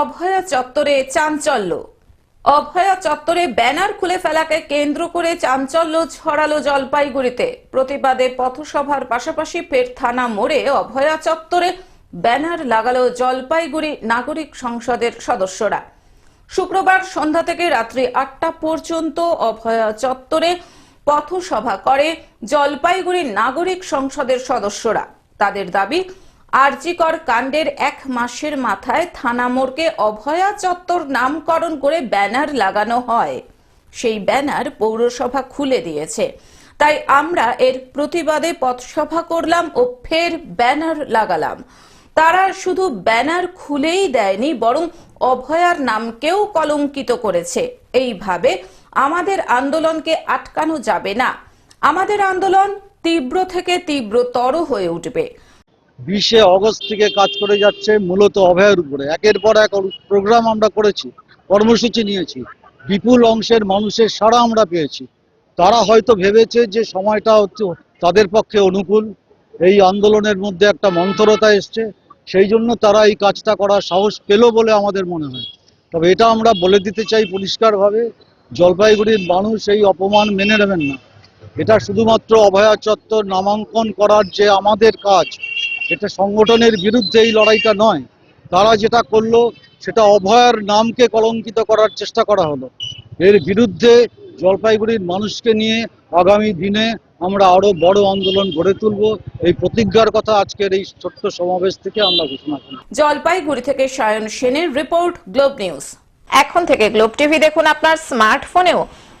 অভয়া চত্বরে চাঞ্চল্য। অভয়া চত্বরে ব্যানার খুলে ফেলাকে কেন্দ্র করে চাঞ্চল্য ছড়ালো জলপাইগুড়িতে। প্রতিবাদে পথসভার পাশাপাশি ফের থানা মোড়ে অভয়া চত্বরে ব্যানার লাগালো জলপাইগুড়ি নাগরিক সংসদের সদস্যরা। শুক্রবার সন্ধ্যা থেকে রাত্রি আটটা পর্যন্ত অভয়া চত্বরে পথসভা করে জলপাইগুড়ি নাগরিক সংসদের সদস্যরা। তাদের দাবি আরজিকর কাণ্ডের এক মাসের মাথায় থানা মোড়কে অভয়া চত্বর নামকরণ করে ব্যানার লাগানো হয়। সেই ব্যানার পৌরসভা খুলে দিয়েছে। তাই আমরা এর প্রতিবাদে পথসভা করলাম ও ফের ব্যানার লাগালাম। তারা শুধু ব্যানার খুলেই দেয়নি, বরং অভয়ার নামকেও কলঙ্কিত করেছে। এইভাবে আমাদের আন্দোলনকে আটকানো যাবে না। আমাদের আন্দোলন তীব্র থেকে তীব্রতর হয়ে উঠবে। বিশে অগস্ট থেকে কাজ করে যাচ্ছে, মূলত অভয়ের উপরে। একের পর এক প্রোগ্রাম আমরা করেছি, কর্মসূচি নিয়েছি। বিপুল অংশের মানুষের সাড়া আমরা পেয়েছি। তারা হয়তো ভেবেছে যে সময়টা হচ্ছে তাদের পক্ষে অনুকূল। এই আন্দোলনের মধ্যে একটা মন্থরতা এসছে। সেই জন্য তারা এই কাজটা করার সাহস পেল বলে আমাদের মনে হয়। তবে এটা আমরা বলে দিতে চাই পরিষ্কারভাবে, জলপাইগুড়ির মানুষ এই অপমান মেনে নেবেন না। এটা শুধুমাত্র অভয়া চত্বর নামাঙ্কন করার যে আমাদের কাজ এটা সংগঠনের বিরুদ্ধে এই লড়াইটা নয়। তারা যেটা করল, সেটা অভয়ার নামকে কলঙ্কিত করার চেষ্টা করা হলো। এর বিরুদ্ধে জলপাইগুড়ির মানুষকে নিয়ে আগামী দিনে আমরা আরও বড় আন্দোলন গড়ে তুলব। এই প্রতিজ্ঞার কথা আজকের এই ছোট্ট সমাবেশ থেকে আমরা ঘোষণা করি। জলপাইগুড়ি থেকে সায়ন সেনের রিপোর্ট গ্লোব নিউজ। এখন থেকে গ্লোব টিভি দেখুন আপনার স্মার্টফোনেও।